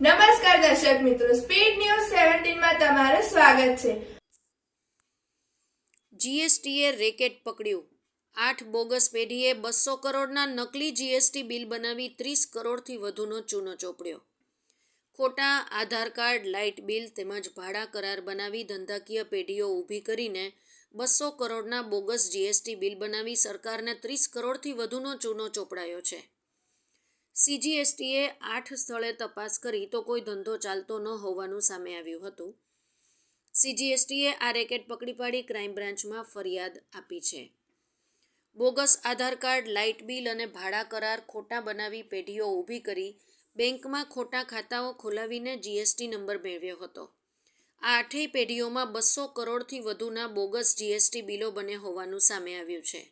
નમસ્કાર દર્શક મિત્રો સ્પીડ ન્યૂઝ સેવન્ટીનમાં તમારું સ્વાગત છે. જીએસટીએ રેકેટ પકડ્યું. આઠ બોગસ પેઢીએ બસો કરોડના નકલી જીએસટી બિલ બનાવી ત્રીસ કરોડથી વધુનો ચૂનો ચોપડ્યો. ખોટા આધાર કાર્ડ, લાઇટ બિલ તેમજ ભાડા કરાર બનાવી ધંધાકીય પેઢીઓ ઊભી કરીને બસો કરોડના બોગસ જીએસટી બિલ બનાવી સરકારને ત્રીસ કરોડથી વધુનો ચૂનો ચોપડાયો છે. સીજીએસટીએ આઠ સ્થળે તપાસ કરી તો કોઈ ધંધો ચાલતો ન હોવાનું સામે આવ્યું હતું. સીજીએસટીએ આ રેકેટ પકડી પાડી ક્રાઇમ બ્રાન્ચમાં ફરિયાદ આપી છે. Bogus Aadhaar card, light bill અને ભાડા કરાર ખોટા બનાવી પેઢીઓ ઊભી કરી બેંકમાં ખોટા ખાતાઓ ખોલાવીને જીએસટી નંબર મેળવ્યો હતો. આ આઠેય પેઢીઓમાં બસો કરોડથી વધુના બોગસ જીએસટી બિલો બને હોવાનું સામે આવ્યું છે.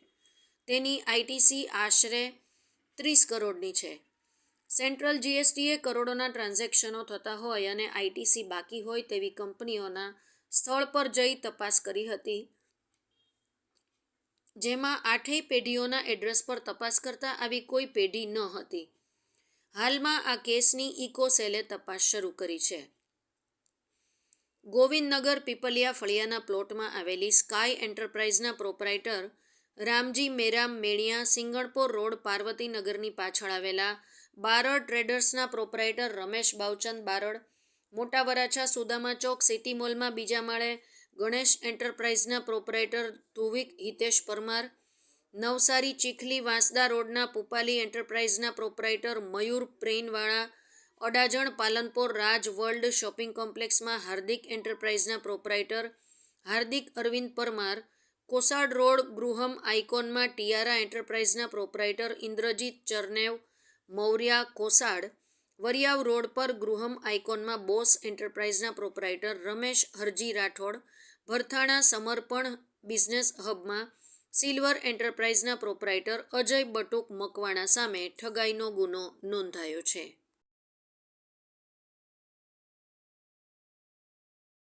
તેની આઈટીસી આશરે ત્રીસ કરોડની છે. સેન્ટ્રલ જીએસટીએ કરોડોના ટ્રાન્ઝેક્શનો થતા હોય અને આઈટીસી બાકી હોય તેવી કંપનીઓના સ્થળ પર જઈ તપાસ કરી હતી. જેમાં આઠેય પેઢીઓના એડ્રેસ પર તપાસ કરતા આવી કોઈ પેઢી ન હતી. હાલમાં આ કેસની ઇકો સેલે તપાસ શરૂ કરી છે. ગોવિંદનગર પીપલિયા ફળિયાના પ્લોટમાં આવેલી સ્કાય એન્ટરપ્રાઇઝના પ્રોપરાઇટર રામજી મેરામ મેણિયા સિંગણપોર રોડ પાર્વતીનગરની પાછળ આવેલા બારડ ટ્રેડર્સના પ્રોપરાઇટર રમેશ બાવચંદ બારડ, મોટા વરાછા સુદામા ચોક સિટી મોલમાં બીજા માળે ગણેશ એન્ટરપ્રાઇઝના પ્રોપરાઇટર ધુવિક હિતેશ પરમાર, નવસારી ચીખલી વાંસદા રોડના પુપાલી એન્ટરપ્રાઇઝના proprietor Mayur Prenwala Adajan Palanpur Raj world shopping કોમ્પ્લેક્સમાં Hardik એન્ટરપ્રાઇઝના પ્રોપરાઇટર હાર્દિક અરવિંદ પરમાર કોસાડ રોડ ગૃહમ આઇકોનમાં ટિયારા એન્ટરપ્રાઇઝના પ્રોપરાઇટર ઇન્દ્રજીત ચરનેવ મૌર્યા કોસાડ વરિયાવ રોડ પર ગૃહમ આઇકોનમાં બોસ એન્ટરપ્રાઇઝના પ્રોપરાઇટર રમેશ હરજી રાઠોડ, ભરથાણા સમર્પણ બિઝનેસ હબમાં સિલ્વર એન્ટરપ્રાઇઝના પ્રોપરાઇટર અજય બટુક મકવાણા સામે ઠગાઈનો ગુનો નોંધાયો છે.